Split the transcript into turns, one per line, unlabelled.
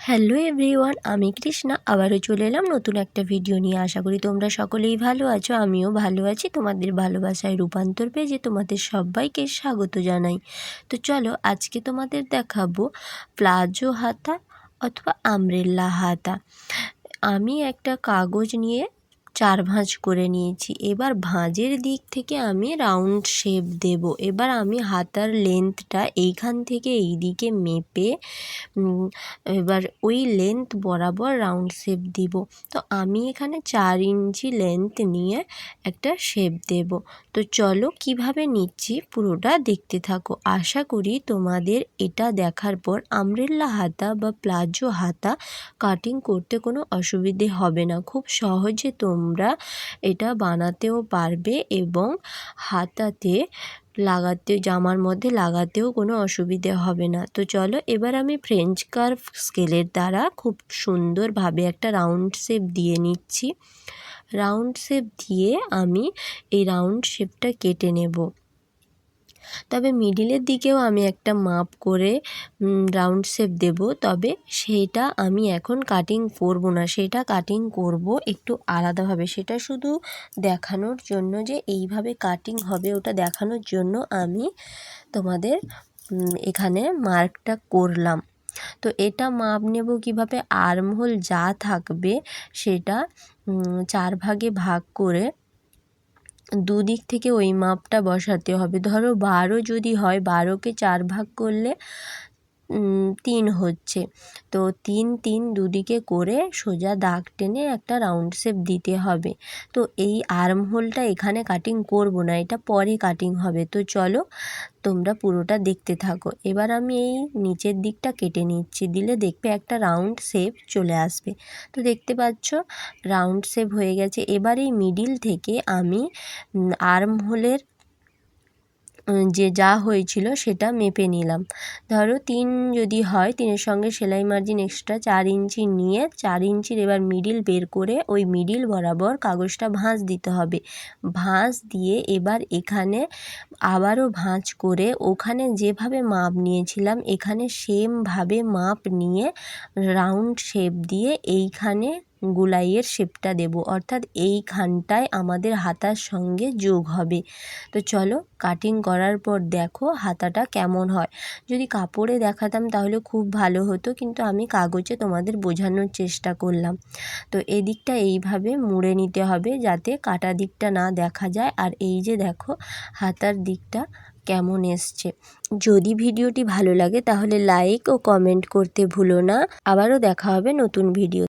Hello everyone, আমি কৃষ্ণা। আবারও চলে এলাম নতুন একটা ভিডিও নিয়ে। আশা করি তোমরা সকলেই ভালো আছো, আমিও ভালো আছি। তোমাদের ভালোবাসায় রূপান্তর পেয়ে যে তোমাদের সবাইকে স্বাগত জানাই। তো চলো, আজকে তোমাদের দেখাবো প্লাজো হাতা অথবা আমরেল্লা হাতা। আমি একটা কাগজ নিয়ে চার ভাঁজ করে নিয়েছি। এবার ভাঁজের দিক থেকে আমি রাউন্ড শেপ দেব। এবার আমি হাতার লেন্থটা এইখান থেকে এই দিকে মেপে এবার ওই লেন্থ বরাবর রাউন্ড শেপ দিব। তো আমি এখানে চার ইঞ্চি লেন্থ নিয়ে একটা শেপ দেব। তো চলো কীভাবে নিচ্ছি পুরোটা দেখতে থাকো। আশা করি তোমাদের এটা দেখার পর আমরেল্লা হাতা বা প্লাজো হাতা কাটিং করতে কোনো অসুবিধে হবে না। খুব সহজে তোমরা এটা বানাতেও পারবে এবং হাতাতে লাগাতে, জামার মধ্যে লাগাতেও কোনো অসুবিধে হবে না। তো চলো এবার আমি ফ্রেঞ্চ কার্ভ স্কেলের দ্বারা খুব সুন্দরভাবে একটা রাউন্ড শেপ দিয়ে নিচ্ছি। রাউন্ড শেপ দিয়ে আমি এই রাউন্ড শেপটা কেটে নেব। তবে মিডিলের দিকেও আমি একটা মাপ করে রাউন্ড শেপ দেব। তবে সেটা আমি এখন কাটিং করব না, সেটা কাটিং করব একটু আলাদাভাবে। সেটা শুধু দেখানোর জন্য যে এইভাবে কাটিং হবে, ওটা দেখানোর জন্য আমি তোমাদের এখানে মার্কটা করলাম। তো এটা মাপ নেব কীভাবে? আর্মহোল যা থাকবে সেটা চার ভাগে ভাগ করে দুদিক থেকে ওই মাপটা বসাতে হবে। ধরো বারো যদি হয় বারোকে চার ভাগ করলে তিন হচ্ছে। তো তিন তিন দুদিকে করে সোজা দাগ টেনে একটা রাউন্ড শেপ দিতে হবে। তো এই আর্ম হোলটা এখানে কাটিং করব না, এটা পরে কাটিং হবে। তো চলো তোমরা পুরোটা দেখতে থাকো। এবার আমি এই নিচের দিকটা কেটে নিচ্ছি, দিলে দেখবে একটা রাউন্ড শেপ চলে আসবে। তো দেখতে পাচ্ছ রাউন্ড শেপ হয়ে গেছে। এবার এই মিডিল থেকে আমি আর্ম হোলের যে যা হয়েছিল সেটা মেপে নিলাম। ধরো তিন যদি হয়, তিনের সঙ্গে সেলাই মার্জিন এক্সট্রা চার ইঞ্চি নিয়ে চার ইঞ্চির এবার মিডিল বের করে ওই মিডিল বরাবর কাগজটা ভাঁজ দিতে হবে। ভাঁজ দিয়ে এবার এখানে আবারও ভাঁজ করে ওখানে যেভাবে মাপ নিয়েছিলাম, এখানে সেমভাবে মাপ নিয়ে রাউন্ড শেপ দিয়ে এইখানে গুলাইয়ের শেপটা দেব। অর্থাৎ এইখানটায় আমাদের হাতার সঙ্গে যোগ হবে। তো চলো কাটিং করার পর দেখো হাতাটা কেমন হয়। যদি কাপড়ে দেখাতাম তাহলে খুব ভালো হতো, কিন্তু আমি কাগজে তোমাদের বোঝানোর চেষ্টা করলাম। তো এদিকটা এইভাবে মুড়ে নিতে হবে যাতে কাটা দিকটা না দেখা যায়। আর এই যে দেখো হাতার দিকটা কেমন এসছে। যদি ভিডিওটি ভালো লাগে তাহলে লাইক ও কমেন্ট করতে ভুলো না। আবারও দেখা হবে নতুন ভিডিও